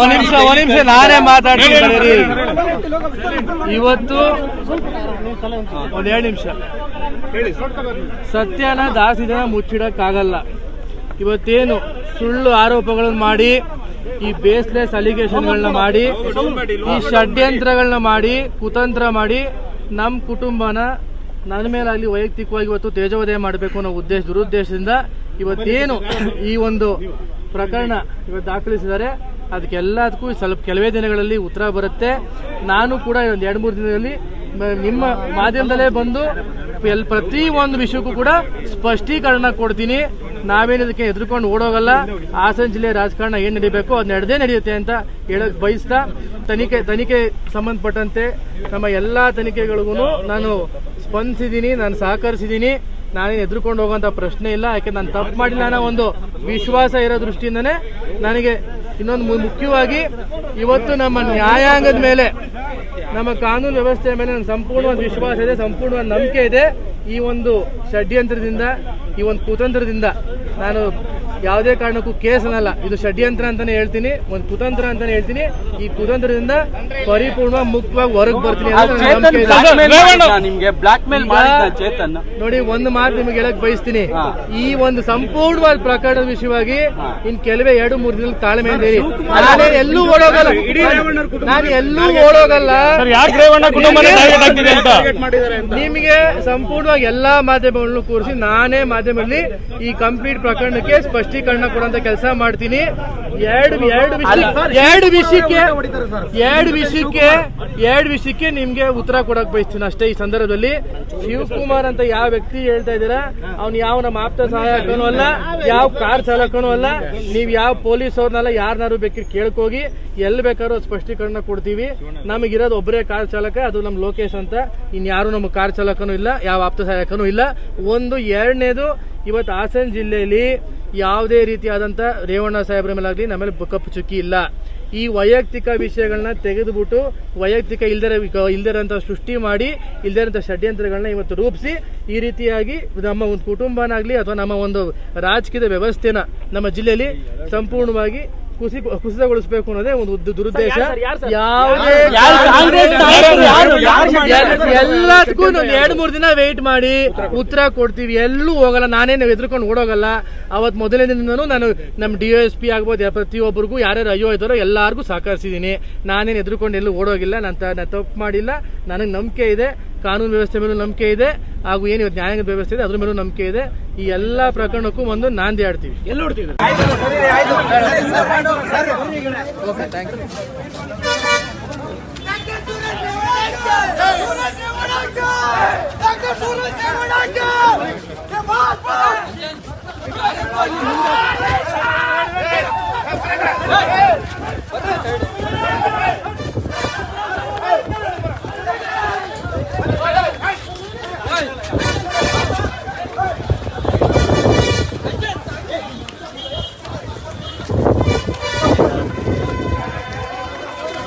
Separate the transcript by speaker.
Speaker 1: ಒಂದ್ ನಿಮಿಷ ಒಂದ್ ನಿಮಿಷ ನಾನೇ ಮಾತಾಡ್ತೀನಿ. ಇವತ್ತು ಒಂದ್ ಎರಡು ನಿಮಿಷ. ಸತ್ಯನ ದಾಸಿದನ ಮುಚ್ಚಿಡಕ್ಕಾಗಲ್ಲ. ಇವತ್ತೇನು ಸುಳ್ಳು ಆರೋಪಗಳನ್ನು ಮಾಡಿ ಈ ಬೇಸ್ಲೆಸ್ ಅಲಿಗೇಷನ್ಗಳನ್ನ ಮಾಡಿ ಈ ಷಡ್ಯಂತ್ರಗಳನ್ನ ಮಾಡಿ ಕುತಂತ್ರ ಮಾಡಿ ನಮ್ಮ ಕುಟುಂಬನ ನನ್ನ ಮೇಲಾಗಲಿ ವೈಯಕ್ತಿಕವಾಗಿ ಇವತ್ತು ತೇಜೋದಯ ಮಾಡಬೇಕು ಅನ್ನೋ ಉದ್ದೇಶ ದುರುದ್ದೇಶದಿಂದ ಇವತ್ತೇನು ಈ ಒಂದು ಪ್ರಕರಣ ಇವತ್ತು ದಾಖಲಿಸಿದ್ದಾರೆ. ಅದಕ್ಕೆಲ್ಲದಕ್ಕೂ ಸ್ವಲ್ಪ ಕೆಲವೇ ದಿನಗಳಲ್ಲಿ ಉತ್ತರ ಬರುತ್ತೆ. ನಾನು ಕೂಡ ಒಂದು ಎರಡು ಮೂರು ದಿನದಲ್ಲಿ ನಿಮ್ಮ ಮಾಧ್ಯಮದಲ್ಲೇ ಬಂದು ಎಲ್ ಪ್ರತಿ ಒಂದು ವಿಷಯಕ್ಕೂ ಕೂಡ ಸ್ಪಷ್ಟೀಕರಣ ಕೊಡ್ತೀನಿ. ನಾವೇನು ಇದಕ್ಕೆ ಎದುರುಕೊಂಡು ಓಡೋಗಲ್ಲ. ಹಾಸನ ಜಿಲ್ಲೆ ರಾಜಕಾರಣ ಏನು ನಡೀಬೇಕು ಅದು ನಡೆದೇ ನಡೆಯುತ್ತೆ ಅಂತ ಹೇಳಕ್ ಬಯಸ್ತಾ, ತನಿಖೆ ತನಿಖೆ ಸಂಬಂಧಪಟ್ಟಂತೆ ನಮ್ಮ ಎಲ್ಲ ತನಿಖೆಗಳಿಗೂ ನಾನು ಸ್ಪಂದಿಸಿದ್ದೀನಿ ನಾನು ಸಹಕರಿಸಿದ್ದೀನಿ ನಾನೇನು ಎದುರುಕೊಂಡು ಹೋಗುವಂತ ಪ್ರಶ್ನೆ ಇಲ್ಲ. ಯಾಕೆ, ನಾನು ತಪ್ಪು ಮಾಡಿಲ್ಲ ಅನ್ನೋ ಒಂದು ವಿಶ್ವಾಸ ಇರೋ ದೃಷ್ಟಿಯಿಂದನೇ ನನಗೆ ಇನ್ನೊಂದು ಮುಖ್ಯವಾಗಿ ಇವತ್ತು ನಮ್ಮ ನ್ಯಾಯಾಂಗದ ಮೇಲೆ, ನಮ್ಮ ಕಾನೂನು ವ್ಯವಸ್ಥೆಯ ಮೇಲೆ ನಮ್ಗೆ ಸಂಪೂರ್ಣವಾದ ವಿಶ್ವಾಸ ಇದೆ ಸಂಪೂರ್ಣವಾದ ನಂಬಿಕೆ ಇದೆ. ಈ ಒಂದು ಷಡ್ಯಂತ್ರದಿಂದ, ಈ ಒಂದು ಕುತಂತ್ರದಿಂದ ನಾನು ಯಾವುದೇ ಕಾರಣಕ್ಕೂ ಕೇಸ್ ಅನ್ನಲ್ಲ ಇದು ಷಡ್ಯಂತ್ರ ಅಂತಾನೆ ಹೇಳ್ತೀನಿ. ಒಂದು ಕುತಂತ್ರ ಅಂತಾನೆ ಹೇಳ್ತೀನಿ. ಈ ಕುತಂತ್ರದಿಂದ ಪರಿಪೂರ್ಣ ಮುಕ್ತವಾಗಿ ಹೊರಗೆ ಬರ್ತೀನಿ
Speaker 2: ನಿಮ್ಗೆ ಬ್ಲಾಕ್ ಮೇಲ್ ಚೇತನ್.
Speaker 1: ನೋಡಿ ಒಂದು ಮಾತು ನಿಮ್ಗೆ ಹೇಳಕ್ ಬಯಸ್ತೀನಿ. ಈ ಒಂದು ಸಂಪೂರ್ಣವಾದ ಪ್ರಕರಣದ ವಿಷಯವಾಗಿ ಇನ್ ಕೆಲವೇ ಎರಡು ಮೂರು ದಿನ ತಾಳ್ಮೆ ಇದ್ದೀರಿ ನಾನೇ ಎಲ್ಲೂ ಓಡೋಗಲ್ಲ. ನಾನು ಎಲ್ಲೂ ಓಡೋಗಲ್ಲ.
Speaker 3: ಯಾಕೆ ರೇವಣ್ಣ ಕುಟುಂಬನೇ ಟಾರ್ಗೆಟ್ ಆಗ್ತಿದೆ ಅಂತ?
Speaker 1: ನಿಮಗೆ ಸಂಪೂರ್ಣವಾಗಿ ಎಲ್ಲಾ ಮಾಧ್ಯಮಗಳನ್ನು ಕೂರಿಸಿ ನಾನೇ ಮಾಧ್ಯಮದಲ್ಲಿ ಈ ಕಂಪ್ಲೀಟ್ ಪ್ರಕರಣಕ್ಕೆ ಸ್ಪಷ್ಟೀಕರಣ ಕೊಡುವಂತ ಕೆಲಸ ಮಾಡ್ತೀನಿ. ಎರಡು ಎರಡು ಎರಡು ವಿಷಯಕ್ಕೆ ಎರಡು ವಿಷಯಕ್ಕೆ ಎರಡು ವಿಷಯಕ್ಕೆ ನಿಮ್ಗೆ ಉತ್ತರ ಕೊಡಕ್ ಬಯಸ್ತೀನಿ ಅಷ್ಟೇ ಈ ಸಂದರ್ಭದಲ್ಲಿ. ಶಿವಕುಮಾರ್ ಅಂತ ಯಾವ ವ್ಯಕ್ತಿ ಹೇಳ್ತಾ ಇದ್ದೀರಾ? ಅವ್ನು ಯಾವ ನಮ್ಮ ಆಪ್ತ ಸಹಾಯಕನೂ ಅಲ್ಲ ಯಾವ ಕಾರ್ ಚಾಲಕನೂ ಅಲ್ಲ. ನೀವ್ ಯಾವ ಪೊಲೀಸ್ ಅವ್ರನ್ನೆಲ್ಲ ಯಾರನ್ನಾರು ಬೇಕಿದ್ರೆ ಕೇಳ್ಕೋಗಿ ಎಲ್ಲಿ ಬೇಕಾದ್ರೂ ಸ್ಪಷ್ಟೀಕರಣ ಕೊಡ್ತೀವಿ. ನಮಗಿರೋದು ಒಬ್ಬರೇ ಕಾರ್ ಚಾಲಕ ಅದು ನಮ್ಮ ಲೋಕೇಶ್ ಅಂತ. ಇನ್ಯಾರು ನಮ್ಮ ಕಾರ್ ಚಾಲಕನೂ ಇಲ್ಲ ಯಾವ ಆಪ್ತ ಸಹಾಯಕನೂ ಇಲ್ಲ. ಒಂದು ಎರಡನೇದು ಇವತ್ತು ಹಾಸನ ಜಿಲ್ಲೆಯಲ್ಲಿ ಯಾವುದೇ ರೀತಿಯಾದಂಥ ರೇವಣ್ಣ ಸಾಹೇಬ್ರ ಮೇಲಾಗಲಿ ನಮ್ಮ ಮೇಲೆ ಕಪ್ಪು ಚುಕ್ಕಿ ಇಲ್ಲ. ಈ ವೈಯಕ್ತಿಕ ವಿಷಯಗಳನ್ನ ತೆಗೆದುಬಿಟ್ಟು ವೈಯಕ್ತಿಕ ಇಲ್ದರ ಇಲ್ದಿರೋಂಥ ಸೃಷ್ಟಿ ಮಾಡಿ ಇಲ್ದಿರೋಂಥ ಷಡ್ಯಂತ್ರಗಳನ್ನ ಇವತ್ತು ರೂಪಿಸಿ, ಈ ರೀತಿಯಾಗಿ ನಮ್ಮ ಒಂದು ಕುಟುಂಬನಾಗಲಿ ಅಥವಾ ನಮ್ಮ ಒಂದು ರಾಜಕೀಯದ ವ್ಯವಸ್ಥೆನ ನಮ್ಮ ಜಿಲ್ಲೆಯಲ್ಲಿ ಸಂಪೂರ್ಣವಾಗಿ ಕುಸಿ ಕುಸಿತಗೊಳಿಸಬೇಕು ಅನ್ನೋದೇ ಒಂದು ದುರುದ್ದೇಶ. ಯಾವುದೇ ಎಲ್ಲದಕ್ಕೂ ಒಂದು ಎರಡು ಮೂರು ದಿನ ವೇಟ್ ಮಾಡಿ ಉತ್ತರ ಕೊಡ್ತೀವಿ. ಎಲ್ಲೂ ಹೋಗಲ್ಲ. ನಾನೇನು ಎದ್ರುಕೊಂಡು ಓಡೋಗಲ್ಲ. ಅವತ್ ಮೊದಲನೇ ದಿನದೂ ನಾನು ನಮ್ಮ ಡಿ ಎಸ್ ಪಿ ಆಗ್ಬೋದು ಪ್ರತಿಯೊಬ್ಬರಿಗೂ ಯಾರ್ಯಾರು ಅಯ್ಯೋ ಇದ್ದಾರೋ ಎಲ್ಲಾರ್ಗೂ ಸಹಕರಿಸಿದ್ದೀನಿ. ನಾನೇನು ಎದ್ರುಕೊಂಡು ಎಲ್ಲೂ ಓಡೋಗಿಲ್ಲ. ನಾನು ನಾನು ತಪ್ಪು ಮಾಡಿಲ್ಲ. ನನಗೆ ನಂಬಿಕೆ ಇದೆ. ಕಾನೂನು ವ್ಯವಸ್ಥೆ ಮೇಲೂ ನಂಬಿಕೆ ಇದೆ ಹಾಗೂ ಏನು ನ್ಯಾಯಾಂಗದ ವ್ಯವಸ್ಥೆ ಇದೆ, ಅದ್ರ ಮೇಲೂ ನಂಬಿಕೆ ಇದೆ. ಈ ಎಲ್ಲ ಪ್ರಕರಣಕ್ಕೂ ಒಂದು ನಾಂದಿ ಆಡ್ತೀವಿ.